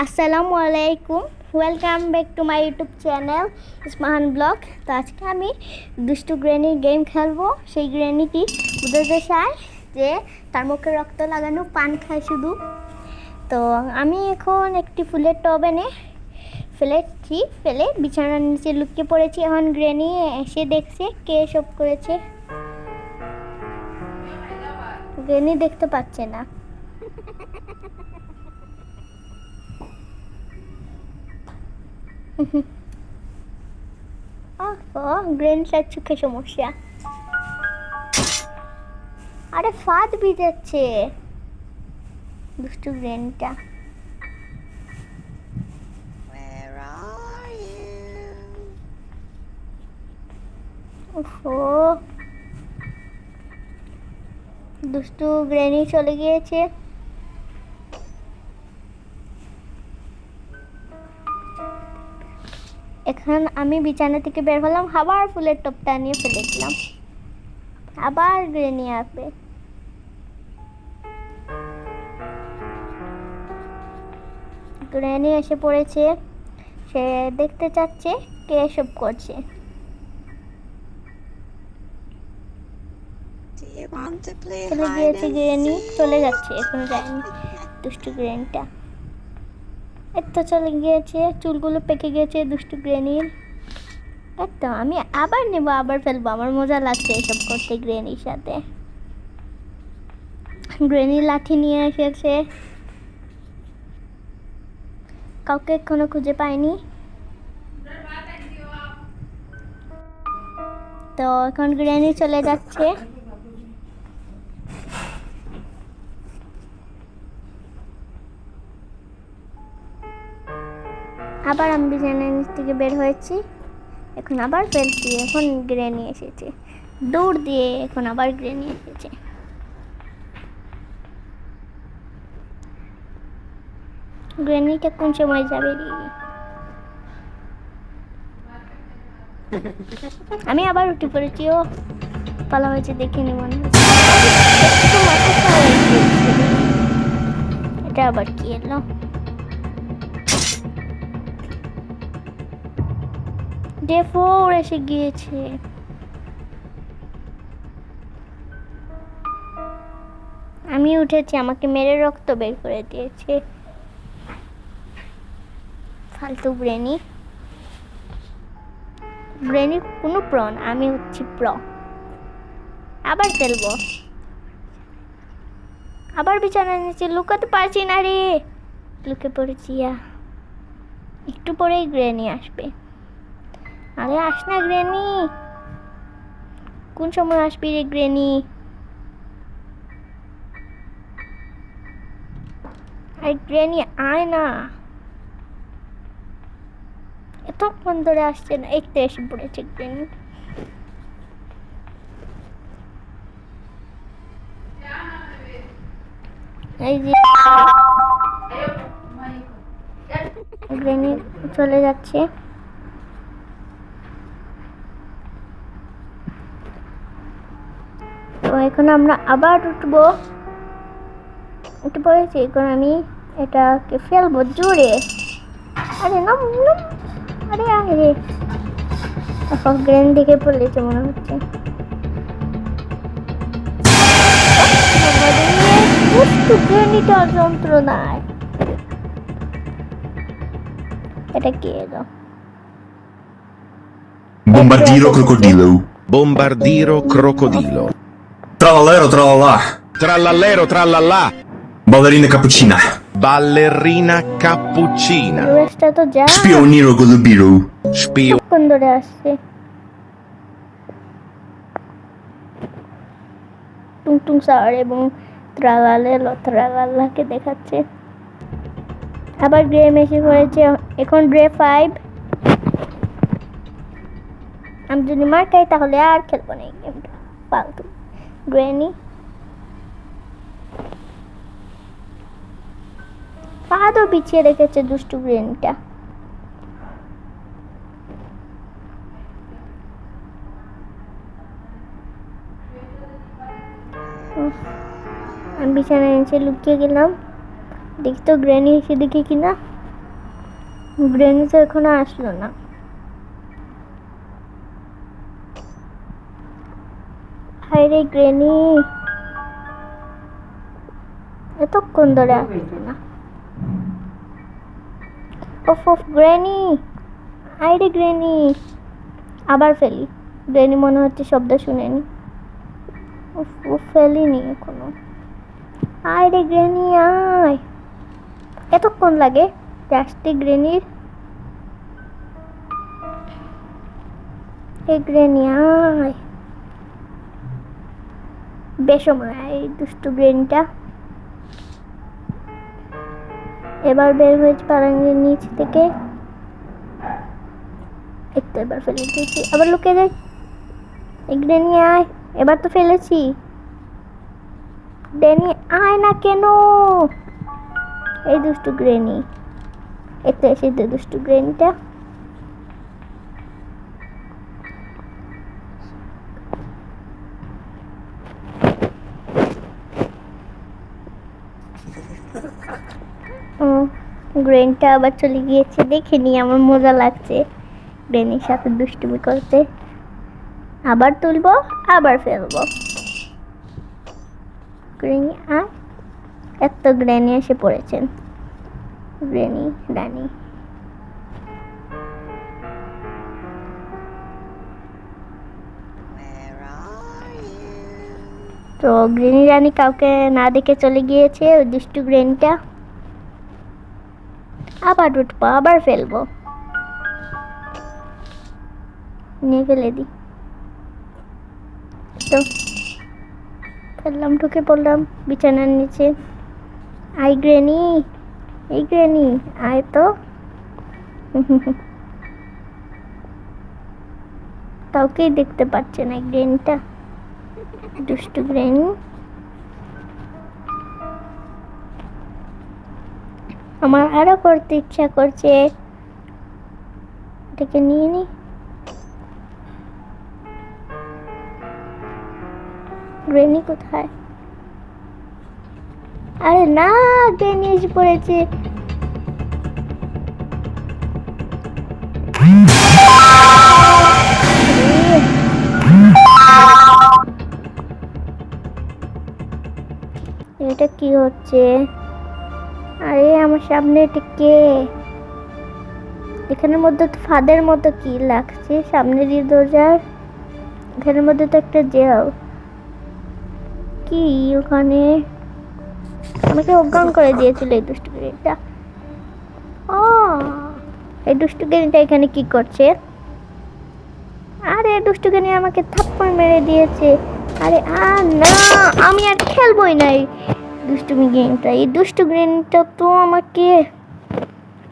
আসসালামু আলাইকুম welcome back to my YouTube channel Ismahan blog তো আজকে আমি দুষ্টু গ্রেনির গেম খেলব। সেই গ্রেনিটি বুঝতে চায় যে তার মুখে রক্ত লাগানো পান খায় শুধু। তো আমি এখন একটি ফুলের টব এনে ফেলেছি, ফেলে বিছানার নিচে লুকিয়ে পড়েছি। এখন গ্রেনি এসে দেখছে কে সব করেছে। গ্রেনি দেখতে পাচ্ছে না। আহ গ্রেনটার চোখে সমস্যা। আরে ফাঁদ বিজাচ্ছে দুষ্টু গ্রেনটা ওহো দুষ্টু গ্রেনি চলে গিয়েছে। এখন আমি বিছানা থেকে বের হলাম আবার ফুলের টপটা নিয়ে ফেলেছিলাম আবার গ্রেনি আসবে। গ্রেনি এসে পড়েছে। সে দেখতে চাচ্ছে কে এসব করছে। চলে গিয়েছে গ্রেনি চলে যাচ্ছে এখন যায়নি। দুষ্টু গ্রেনটা তো চলে গিয়েছে, চুলগুলো পেকে গিয়েছে, দুষ্টু গ্রেনির। তো আমি আবার নেব, আবার ফেলব, আমার মজা লাগছে এসব করতে গ্রেনির সাথে। গ্রেনি লাঠি নিয়ে এসেছে। কাউকে এখনও খুঁজে পাইনি। তো এখন গ্রেনি চলে যাচ্ছে। আবার আমি বিছানার নিচ থেকে বের হয়েছি। এখন আবার ফেলছি এখন গ্রে নিয়ে এসেছে। দৌড় দিয়ে এখন আবার গ্রেনি এসেছে। গ্রেনিটা কোন সময় যাবে? আমি আবার উঠে পড়েছি, ও। পালা হয়েছে দেখে না হয়েছে। এটা আবার কি এলো? ডে ফোর এসে গিয়েছে। আমি উঠেছি, আমাকে মেরে রক্ত বের করে দিয়েছে। ফালতু ব্রেনি। ব্রেনি কোনো প্রন আমি হচ্ছি প্র। আবার ফেলব। আবার বিছানার নিচে লুকাতে পারছি না রে। লুকে পড়েছি একটু পরেই গ্রেনি আসবে। আরে আস না গ্রেনি। কোন সময় আসবি রে গ্রেনি? আরে গ্রেনি, আয় না। এতক্ষণ ধরে আসছে না একটু এসে পড়েছে গ্রেনি। এই যে গ্রেনি চলে যাচ্ছে। এখন আমরা আবার উঠবো। উঠে পড়েছি এখন আমি এটাকে ফেলব জোরে। আরে নাম নাম আরে আরে এখন গ্রেন দিকে পড়েছে মনে হচ্ছে। দুষ্টু যন্ত্রণায়। এটা কে এলো? Bombardiro crocodilo. Bombardiro crocodilo. Trallallero trallallà. Trallallero trallallà. Ballerina cappuccina. Ballerina cappuccina. ড্রেসটা তো যা Spioniro golubiro. Spio. কোন ধরে আসছে টুংটুং সার এবং ত্রালালে লত্রালাল্লাকে দেখাচ্ছে আবার গ্রে মেসে পড়েছে এখন গ্রে ফাইভ আমি যদি মার খাই তাহলে আর খেলব না এই গেমটা ফালতু গ্রেনি পাদও পিছিয়ে রেখেছে দুষ্টু গ্রেনিটা আমি বিছানায় নিচে লুকিয়ে গেলাম। দেখি তো গ্র্যানি এসে দেখি কিনা। গ্রেনি তো এখনও আসলো না। রে গ্রেনি এতক্ষণ ধরে। ওফ ওফ, গ্রেনি। হাই রে গ্রেনি। আবার ফেলি। গ্রেনি মনে হচ্ছে শব্দ শুনেনি। উফ উফ ফেলিনি এখনও। আয় রে গ্রেনি, আয়। এতক্ষণ লাগে আসতে গ্রেনির। এই গ্রেনি, আয়। বেসময়, এই দুষ্টু গ্রেনিটা। এবার বের হয়েছে পারাঙ্গের নিচ থেকে তো এবার ফেলে দিয়েছি। আবার লুকে যাই এই গ্রেনি আয়। এবার তো ফেলেছি। গ্রেনি আয় না কেন? এই দুষ্টু গ্রেনি এতে এসে দুষ্টু গ্রেনিটা ও গ্রেনটা আবার চলে গিয়েছে দেখিনি আমার মজা লাগছে। গ্রেনির সাথে দুষ্টুমি করতে। আবার তুলবো আবার ফেলব। গ্রেনি আর এত গ্রেনি এসে পড়েছেন গ্রেনি you? তো গ্রেনি রানী কাউকে না দেখে চলে গিয়েছে ওই দুষ্টু গ্রেনটা আবার উঠবো আবার ফেলব। নিয়ে ফেলে দিই তো, ফেললাম, ঢুকে পড়লাম বিছানার নিচে। আই গ্রেনি, এই গ্রেনি, আয় তো। কাউকেই দেখতে পাচ্ছে না গ্রেনটা। দুষ্টু গ্রেনি। আমার আরও করতে ইচ্ছা করছে। এটাকে নিয়ে নি। গ্রেনি কোথায়? আরে না, গ্রেনি এসে পড়েছে। এটা কি হচ্ছে? আরে, আমার সামনে এটা কে? এখানের মধ্যে তো ফাদের মতো কি লাগছে? সামনের এই দরজার? এখানের মধ্যে তো একটা জেল। কি ওখানে? আমাকে অজ্ঞান করে দিয়েছিল এই দুষ্টু গেরিটা ও, এই দুষ্টু গেরিটা এখানে কি করছে? আরে, দুষ্টু গেনি আমাকে থাপ্পড় মেরে দিয়েছে। আরে আর না, আমি আর খেলবই না এই দুষ্টুমি গেমটা এই দুষ্টু গেমটা তো আমাকে,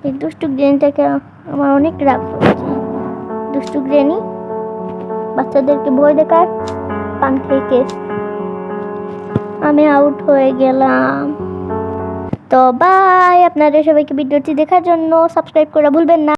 এই দুষ্টু গ্রেনটাকে আমার অনেক রাগ করছে। দুষ্টু গ্রেনি বাচ্চাদেরকে ভয় দেখার পান কেস। আমি আউট হয়ে গেলাম। তো বাই আপনাদের সবাইকে ভিডিওটি দেখার জন্য সাবস্ক্রাইব করা ভুলবেন না।